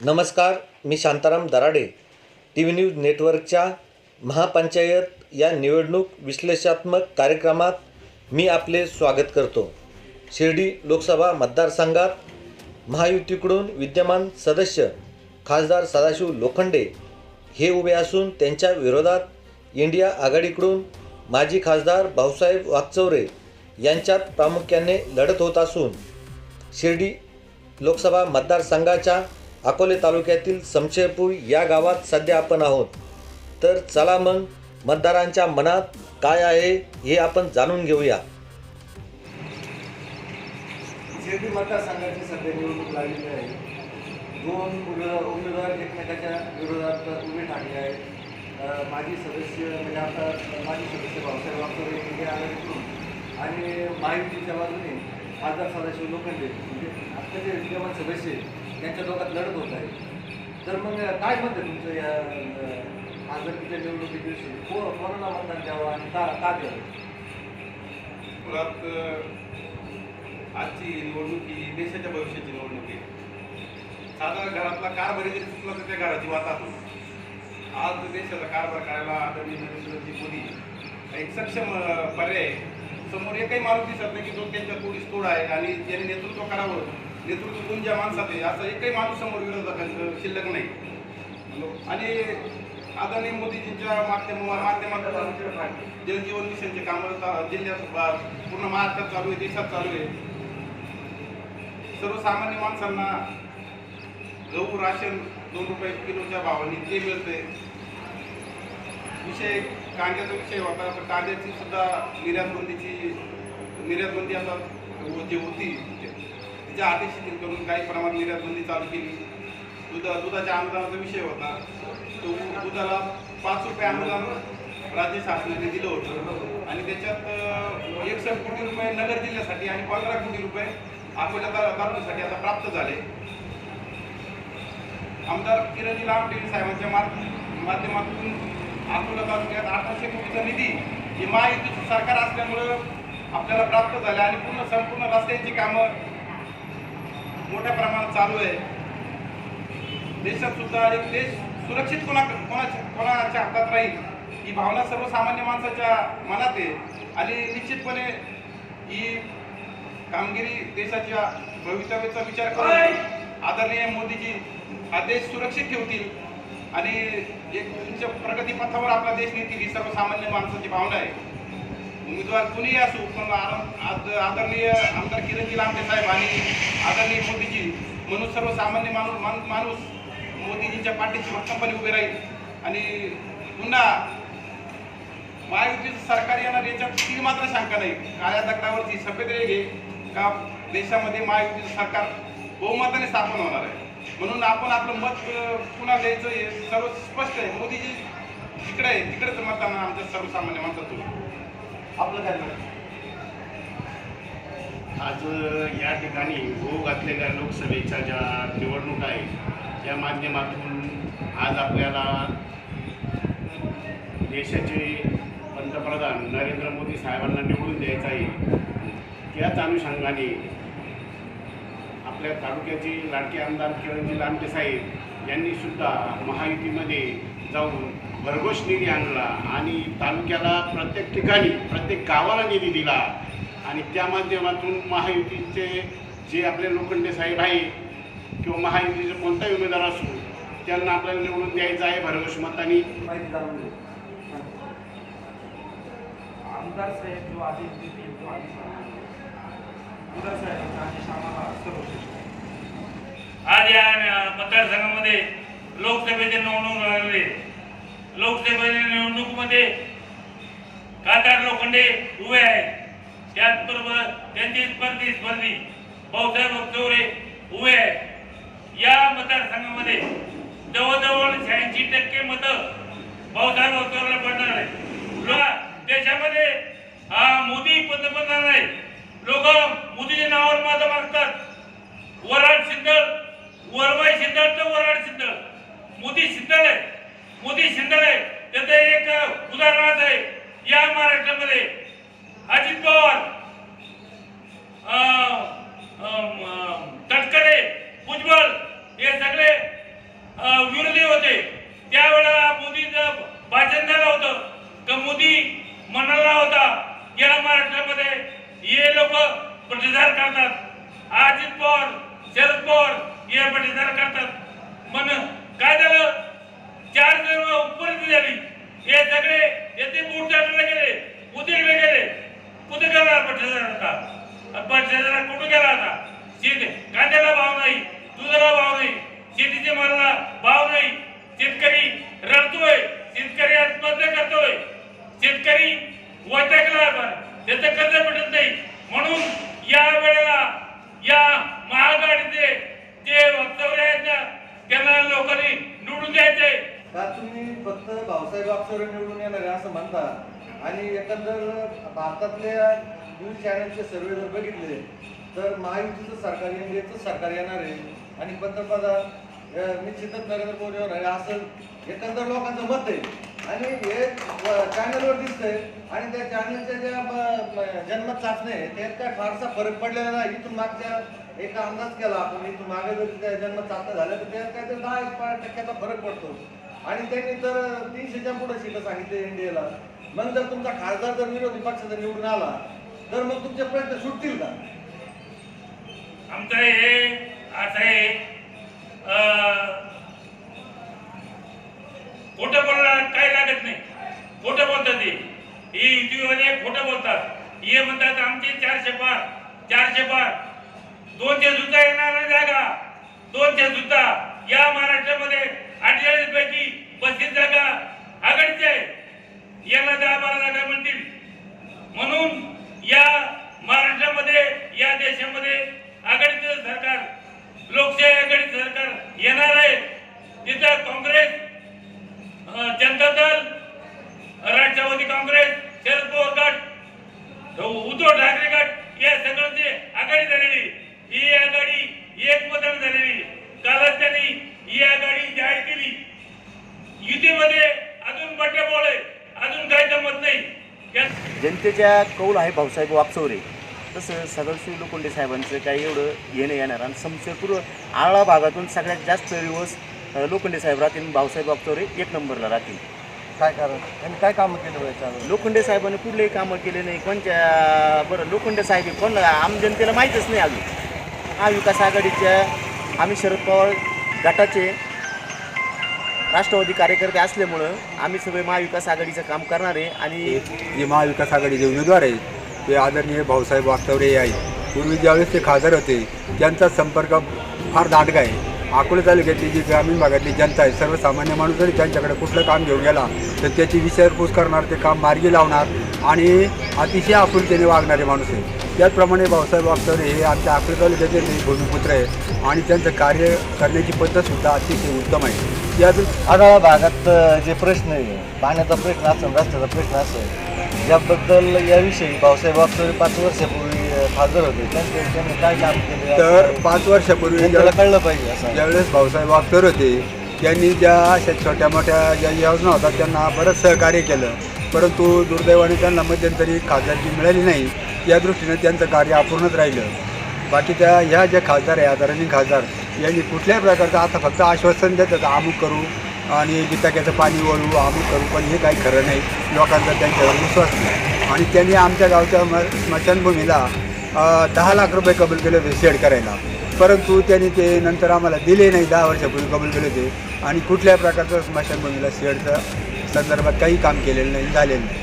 नमस्कार मी Shantaram Darade. T V news नेटवर्कच्या महापंचायत या निवडणूक विश्लेषणात्मक कार्यक्रमात मी आपले स्वागत करतो. शिर्डी लोकसभा मतदारसंघात महायुतीकडून विद्यमान सदस्य खासदार सदाशिव लोखंडे हे उभे असून त्यांच्या विरोधात इंडिया आघाडीकडून माजी खासदार भाऊसाहेब वागचौरे यांच्यात प्रामुख्याने लढत होत असून शिर्डी लोकसभा मतदारसंघाच्या अकोले तालुक्यातील समशेरपूर या गावात सध्या आपण आहोत. तर चला मग मतदारांच्या मनात काय आहे हे आपण जाणून घेऊया. शिर्डी मतदारसंघाची सध्या निवडणूक लागलेली आहे. दोन उमेदवार उमेदवार एकमेकाच्या विरोधात उभे ठाकले आहेत. माजी सदस्य म्हणजे आता माजी सदस्य भाऊसाहेब वागचौरे हे आघाडीकडून आणि महायुतीच्या बाजूने खासदार सदाशिव लोखंडे म्हणजे आत्ताचे विद्यमान सदस्य त्यांच्या लोकात लढत होत आहे. तर मग काय म्हणतं तुमचं या अ, निवडणुकीत दिवशी? को कोणाला मतदान द्यावं आणि का का द्यावं? मुळात आजची निवडणूक ही देशाच्या भविष्याची निवडणूक आहे. साधा घरातला कारभारी जरी चुकला तर त्या घराची वाता होती आज देशाचा कारभार करायला आदरणीय नरेंद्रजी मोदी एक सक्षम पर्याय आहे. समोर एकही माणूस दिसत नाही की जो त्यांच्या तोडीस तोड आहे आणि ज्यांनी नेतृत्व करावं. नेतृत्व गुण ज्या माणसात आहे असं एकही माणूस समोर विरोधकांचं शिल्लक नाही. आणि आदरणीय मोदीजींच्या माध्यम माध्यमातून जलजीवन मिशनचे कामं जिल्ह्यात पूर्ण महाराष्ट्रात चालू आहे देशात चालू आहे. सर्वसामान्य माणसांना गहू राशन दोन रुपये किलोच्या भावाने ते मिळते विषय कांद्याचा विषय होता तर कांद्याची सुद्धा निर्यातबंदीची निर्यातबंदी आता जी होती तिच्या आदेश शिथिल करून काही प्रमाणात निर्यात बंदी चालू केली. दुधा दुधाच्या अनुदानाचा विषय होता. तो दुधाला पाच रुपये अनुदान राज्य शासनाने दिलं होतं. आणि त्याच्यात एकसष्ट कोटी रुपये नगर जिल्ह्यासाठी आणि पंधरा कोटी रुपये अकोला तालुक्यासाठी आता प्राप्त झाले. आमदार किरणजी लामटेन साहेबांच्या माध्यमातून अकोला तालुक्यात अठराशे कोटीचा निधी ही महायुतीचं सरकार असल्यामुळं आपल्याला प्राप्त झाले आणि पूर्ण संपूर्ण रस्त्यांची कामं मोठ्या प्रमाणात चालू आहे. देशात सुद्धा एक देश सुरक्षित कोणा कोणाच्या कोणाच्या हातात राहील ही भावना सर्वसामान्य माणसाच्या मनात आहे. आणि निश्चितपणे ही कामगिरी देशाच्या भवितव्याचा विचार करून आदरणीय मोदीजी हा देश सुरक्षित ठेवतील. आणि एक उंच प्रगतीपथावर आपला देश नेतील ही सर्वसामान्य माणसाची भावना आहे. उमेदवार कुणीही असो पण आर- आद- आदरणीय आमदार किरणजी लांबे साहेब आणि आदरणीय मोदीजी म्हणून सर्वसामान्य माणूस मान- माणूस मोदीजींच्या पाठीशी भक्कमपणे उभे राहील. आणि पुन्हा महायुतीचं सरकार येणार याच्यात ती मात्र शंका नाही. काळ्या दगडावरची सफेद रेग आहे का देशामध्ये महायुतीचं सरकार बहुमताने स्थापन होणार आहे? म्हणून आपण आपलं मत पुन्हा द्यायचं हे सर्व स्पष्ट आहे. मोदीजी तिकडे आहे तिकडेच मतदान आमच्या सर्वसामान्य माणसातून आपलं काय आज या ठिकाणी होऊ घातलेल्या लोकसभेच्या ज्या निवडणूक आहे त्या माध्यमातून आज आपल्याला देशाचे पंतप्रधान नरेंद्र मोदी साहेबांना निवडून द्यायचं आहे. त्याच अनुषंगाने आपल्या तालुक्याचे लाडके आमदार किरणजी लांबे साहेब यांनीसुद्धा महायुतीमध्ये जाऊन भरघोष निधी आणला आणि तालुक्याला प्रत्येक ठिकाणी प्रत्येक गावाला निधी दिला. आणि त्या माध्यमातून महायुतीचे जे आपले लोखंडे साहेब आहे किंवा महायुतीचे कोणताही उमेदवार असो त्यांना आपल्याला निवडून द्यायचं आहे भरघोष मताने. आमदार साहेब जो आदेश देतील तो आदेश आमदार साहेबांचा आदेश आम्हाला सर्वश्रेष्ठ. आज या मतदारसंघामध्ये लोकसभेचे निवडणूक लागले लोकसभेच्या निवडणुकीमध्ये कादार लोखंडे उभे आहेत. त्याचबरोबर त्यांची स्पर्धी स्पर्धी भाऊसाहेब चौरे उभे आहेत. या मतदारसंघामध्ये जवळजवळ शहाऐंशी टक्के मतं भाऊसाहेब चौरेला पडणार आहे लोक देशामध्ये हा मोदी पंतप्रधान आहे लोक मोदीच्या नावावर मतं मागतात वराड सिंदळ वरवाई सिंदळ तर वराड सिंदळ मोदी सिंदळ आहे मोदी सिंदळ आहे त्याचं एक उदाहरण आहे या महाराष्ट्रामध्ये अजित पवार अं, अं, अं, तटकरे भुजबळ हे सगळे अं, विरोधी होते त्यावेळेला मोदीचं भाषण झालं होतं का मोदी म्हणाला होता या महाराष्ट्रामध्ये हे लोक प्रतिसाद करतात अजित पवार शरद पवार हे करतात. म्हण काय झालं? चार जण उपस्थित झाली. हे सगळे येथे बूट गेले. उद्याकडे गेले. कुठे गेला प्रतिसाद का प्रतिसाद कुठे गेला आता? शेती कांद्याला भाव नाही दुधाला भाव नाही शेतीच्या मालाला भाव नाही. शेतकरी रडतोय शेतकरी आत्महत्या करतोय. शेतकरी वैतागला पण त्याचं कर्ज भेटत नाही म्हणून या वेळेला या महागाडीचे जे वक्तव्य आहेत ना त्यांना लोकांनी निवडून द्यायचे का तुम्ही फक्त भाऊसाहेब अक्षर निवडून येणार आहे असं म्हणता आणि एकंदर भारतातल्या न्यूज चॅनलचे सर्वे जर बघितले तर महायुतीचं सरकार एनडीएचं सरकार येणार आहे. आणि पंतप्रधान निश्चितच नरेंद्र मोदीवर आहे असं एकंदर लोकांचं मत आहे. आणि हे चॅनलवर दिसतंय आणि त्या चॅनलच्या ज्या जन्म जन्मत चाचण्या आहे त्यात काय फारसा फरक पडलेला नाही. इथून मागच्या एका अंदाज केला आपण इथून मागे जर त्या जन्म चाचण्या झाल्या तर त्यात काहीतरी दहा एक पाच टक्क्याचा फरक पडतो. आणि त्यांनी तर तीनशेच्या पुढे शिल्लक सांगितले एनडीएला मग जर तुमचा खासदार जर विरोधी पक्षाचा निवडून आला तर मग तुमचे प्रयत्न सुटतील का? आमचं हे असं आहे अं, खोटं बोलायला काही लागत नाही. खोटं बोलतात ते. हे युतीवाले खोटं बोलतात. हे म्हणतात आमचे चारशे पार चारशे पार. दोनशे सुद्धा येणार नाही जागा. दोनशे सुद्धा या महाराष्ट्रामध्ये अठ्ठेचाळीस पैकी पस्तीस जागा आघाडीचे यांना याला दहा बारा जागा मिळतील. म्हणून या महाराष्ट्रामध्ये या देशामध्ये आघाडीचं सरकार लोकशाही आघाडीचं सरकार येणार आहे तिथं काँग्रेस अं, जनता दल राष्ट्रवादी काँग्रेस शरद पवार गट उद्धव ठाकरे गट या सगळ्यांची आघाडी झालेली ही आघाडी एक मतदान झालेली कालच त्यांनी ही आघाडी जाहीर केली युतीमध्ये अजून बट्ट्याबोळ आहे अजून काही जमत नाही या जनतेच्या कौल आहे भाऊसाहेब वागचौरे तसं सगळशिव लोखंडे साहेबांचं काही एवढं येणं येणार. आणि संशयपूर्व आळा भागातून सगळ्यात जास्त दिवस लोखंडे साहेब राहतील भाऊसाहेब वागचौरे एक नंबरला राहतील. काय कारण? त्यांनी काय कामं केलं याच्यावर लोखंडे साहेबांनी कुठलेही कामं केले नाही. कोणत्या बरं लोखंडे साहेब कोण आम जनतेला माहीतच नाही अजून. महाविकास आघाडीच्या आम्ही शरद पवार गटाचे राष्ट्रवादी कार्यकर्ते असल्यामुळं आम्ही सगळे महाविकास आघाडीचं काम करणार आहे आणि जे महाविकास आघाडीचे उमेदवार आहेत ते आदरणीय भाऊसाहेब वागतवरे हे आहेत. पूर्वी ज्यावेळेस ते खासदार होते त्यांचा संपर्क फार दाटका आहे. अकोले तालुक्यातली जी ग्रामीण भागातली जनता आहे सर्वसामान्य माणूस जरी त्यांच्याकडे कुठलं काम घेऊन गेला तर त्याची विचारपूस करणार ते काम मार्गी लावणार आणि अतिशय आपुलतेने वागणारे माणूस आहे त्याचप्रमाणे भाऊसाहेब वागतवरे हे आमच्या अकोले तालुक्याचे भूमिपुत्र आहे आणि त्यांचं कार्य करण्याची पद्धतसुद्धा अतिशय उत्तम आहे. त्यातून आढावा भागात जे प्रश्न आहे पाण्याचा प्रश्न असेल रस्त्याचा प्रश्न असेल याबद्दल याविषयी भाऊसाहेब वागचौरे पाच वर्षापूर्वी खासदार होते. त्यांचे त्यांनी काय काम केले? तर पाच वर्षापूर्वी जनतेला कळलं पाहिजे असं. ज्यावेळेस भाऊसाहेब वागतर होते त्यांनी ज्या अशा छोट्या मोठ्या ज्या योजना होत्या त्यांना बरंच सहकार्य केलं. परंतु दुर्दैवाने त्यांना मध्यंतरी खासदारकी मिळाली नाही. या दृष्टीनं त्यांचं कार्य अपूर्णच राहिलं. बाकी त्या ह्या ज्या खासदार आहे आता रनिंग खासदार यांनी कुठल्याही प्रकारचं आता फक्त आश्वासन देतात अमुक करू आणि बिताक्याचं पाणी वळू अमुक करू. पण हे काही खरं नाही. लोकांचा त्यांच्यावर विश्वास नाही. आणि त्यांनी आमच्या गावच्या म स्मशानभूमीला दहा लाख रुपये कबूल केले होते शेड करायला. परंतु त्यांनी ते नंतर आम्हाला दिले नाही दहा वर्षापूर्वी कबूल केले होते. आणि कुठल्याही प्रकारचं स्मशानभूमीला शेडचं संदर्भात काही काम केलेलं नाही झालेलं नाही.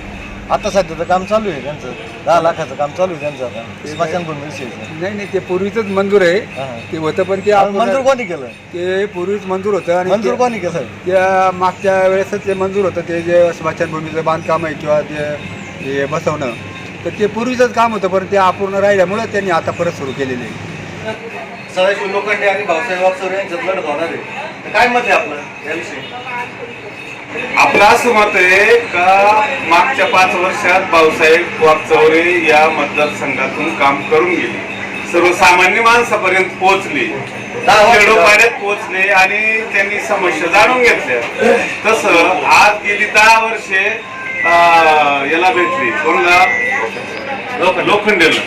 आता सध्या तर काम चालू आहे त्यांचं. दहा लाखाचं काम चालू आहे त्यांचं. आता स्मशानभूमी विषयीचं नाही. नाही ते पूर्वीचंच मंजूर आहे. हा. ते होतं पण ते मंजूर कोणी केलं? ते पूर्वीच मंजूर होतं आणि मंजूर ते- कोणी केलं त्या मागच्या वेळेसच ते मंजूर होतं ते जे स्मशानभूमीचं बांधकाम आहे किंवा ते हे बसवणं. तर ते पूर्वीचंच काम होतं पण ते अपूर्ण राहिल्यामुळं त्यांनी आता परत सुरू केलेले आहे. सदाशिव लोखंडे आणि भाऊसाहेब वागचौरे यांच्यात लढत होणार आहे. तर काय मत आहे आपलं याविषयी? आपलं असं मत आहे का मागच्या पाच वर्षात भाऊसाहेब वागचौरे या मतदारसंघातून काम करून गेले. सर्वसामान्य माणसापर्यंत पोहोचले. खेडोपाड्यात पोहोचले आणि त्यांनी समस्या जाणून घेतल्या. तसं आज गेली दहा वर्षे याला भेटली. कोणला लोखंडेला.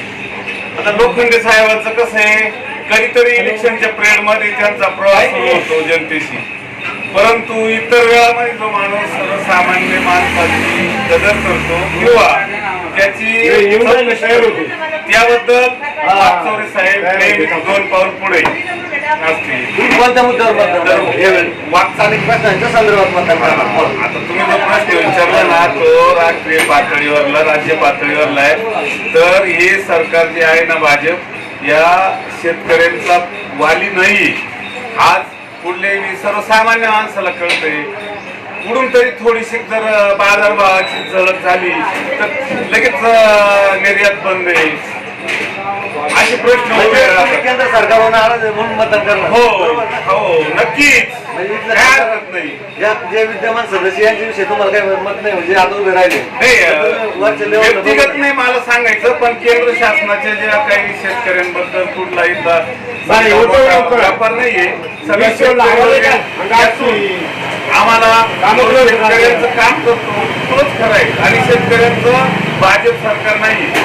आता लोखंडे साहेबांचं कसं आहे? कधीतरी इलेक्शनच्या पिरियडमध्ये त्यांचा प्रवास होतो जनतेशी. परंतु इतर वेळामध्ये जो माणूस सर्वसामान्य माणसाची कदर करतो किंवा त्याची त्याबद्दल वाकचौरे साहेब दोन पाऊल पुढे कोणत्या मुद्द्यावर? वाकचालिक प्रश्नांच्या संदर्भात मतदान. आता तुम्ही जो प्रश्न विचारला ना तो राष्ट्रीय पातळीवरला राज्य पातळीवरला आहे. तर हे सरकार जे आहे ना भाजप या शेतकऱ्यांचा वाली नाही. आज कुठल्याही सर्वसामान्य माणसाला कळतंय. कुठून तरी थोडीशी जर बाजारभावाची झळक झाली तर लगेच निर्यात बंद आहे. असे प्रश्न म्हणजे केंद्र सरकारवर म्हणून मतदान करणार. हो? हो नक्कीच. म्हणजे नाही? जे विद्यमान सदस्य यांच्याविषयी तुम्हाला काही मत नाही म्हणजे आता उभे राहिले. नाही व्यक्तिगत. नाही मला सांगायचं पण केंद्र शासनाच्या ज्या काही शेतकऱ्यांबद्दल कुठला इथला व्यापार नाहीये आम्हाला शेतकऱ्यांचं काम करतो तोच खरं आहे. आणि शेतकऱ्यांचं भाजप सरकार नाहीये.